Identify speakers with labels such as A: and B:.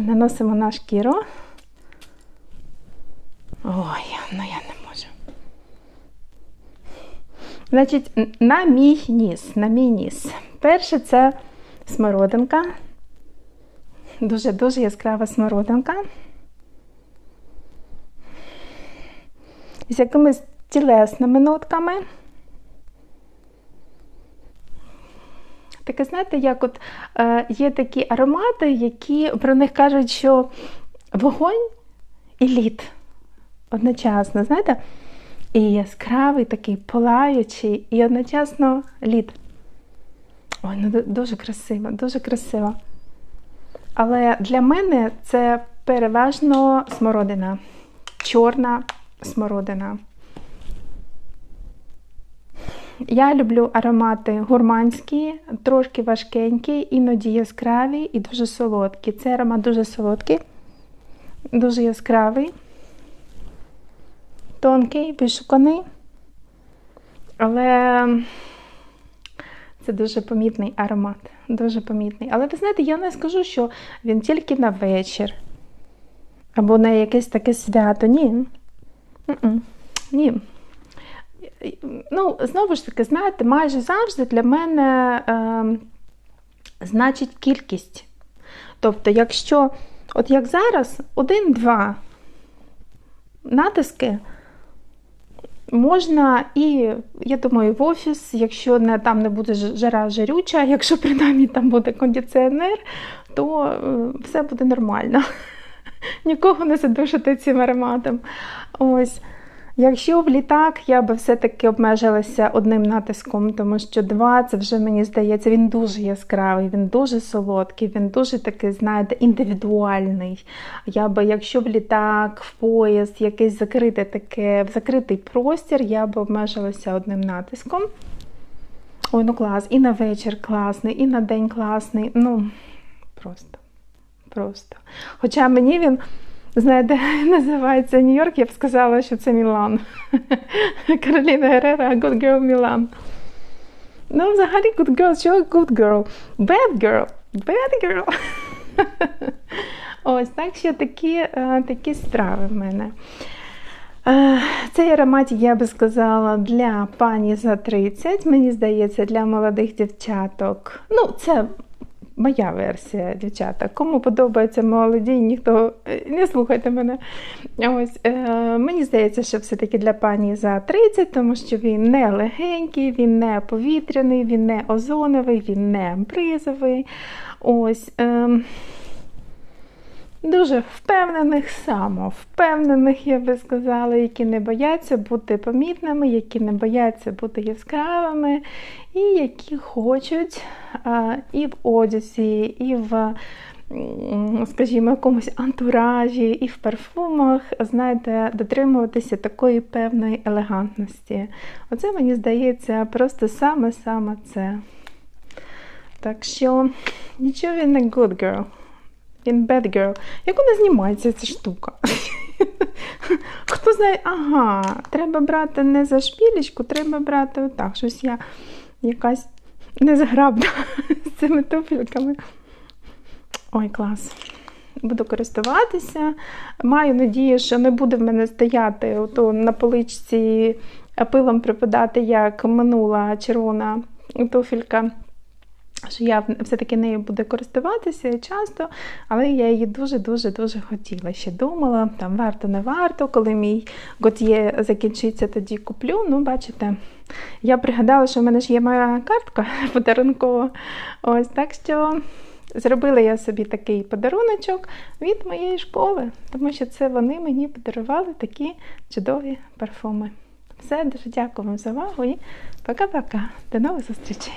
A: наносимо на шкіру. Ой, ну я не можу. Значить, на мій ніс, на мій ніс. Перше це смородинка. Дуже-дуже яскрава смородинка. З якимись тілесними нотками. Таке, знаєте, як от е, є такі аромати, які про них кажуть, що вогонь і лід одночасно, знаєте? І яскравий, такий палаючий, і одночасно лід. Ой, ну дуже красиво, дуже красиво. Але для мене це переважно смородина, чорна смородина. Я люблю аромати гурманські, трошки важкенькі, іноді яскраві і дуже солодкі. Цей аромат дуже солодкий, дуже яскравий, тонкий, вишуканий. Але це дуже помітний аромат. Дуже помітний. Але ви знаєте, я не скажу, що він тільки на вечір. Або на якесь таке свято. Ні. М-м. Ні. Ну, знову ж таки, знаєте, майже завжди для мене е, значить кількість. Тобто, якщо, от як зараз, один-два натиски можна і, я думаю, в офіс, якщо не, там не буде жара жарюча, якщо принаймні там буде кондиціонер, то е, все буде нормально. Нікого не задушити цим ароматом. Ось. Якщо в літак, я би все-таки обмежилася одним натиском, тому що два це вже мені здається, він дуже яскравий, він дуже солодкий, він дуже такий, знаєте, індивідуальний. Я би, якщо в літак, в поїзд, якийсь закритий таке, в закритий простір, я би обмежилася одним натиском. Ой, ну клас, і на вечір класний, і на день класний. Ну, просто, просто. Хоча мені він. Знаєте, називається Нью-Йорк, я б сказала, що це Мілан. Кароліна Герера, Good Girl Мілан. Ну, взагалі, good girl, що good girl? Bad girl, bad girl. Ось так що такі, е, такі страви в мене. Е, Цей аромат, я би сказала, для пані за 30. Мені здається, для молодих дівчаток. Ну, це моя версія, дівчата. Кому подобається молоді, ніхто е, не слухайте мене. Ось е, мені здається, що все-таки для пані за 30, тому що він не легенький, він не повітряний, він не озоновий, він не амбризовий. Ось. Е, Дуже впевнених, самовпевнених, я би сказала, які не бояться бути помітними, які не бояться бути яскравими, і які хочуть а, і в одязі, і в, скажімо, якомусь антуражі, і в парфумах, знаєте, дотримуватися такої певної елегантності. Оце мені здається просто саме-саме це. Так що нічого не good girl. Він bad girl. Як вона знімається ця штука? Хто знає, ага, треба брати не за шпілечку, треба брати отак. Щось я якась незграбна з цими туфельками. Ой, клас. Буду користуватися. Маю надію, що не буде в мене стояти ото на поличці пилом припадати, як минула червона туфелька що я все-таки нею буду користуватися часто, але я її дуже-дуже-дуже хотіла. Ще думала, там варто, не варто, коли мій Готьє закінчиться, тоді куплю. Ну, бачите, я пригадала, що в мене ж є моя картка подарункова. Ось так що зробила я собі такий подаруночок від моєї школи, тому що це вони мені подарували такі чудові парфуми. Все, дуже дякую вам за увагу і пока-пока. До нових зустрічей!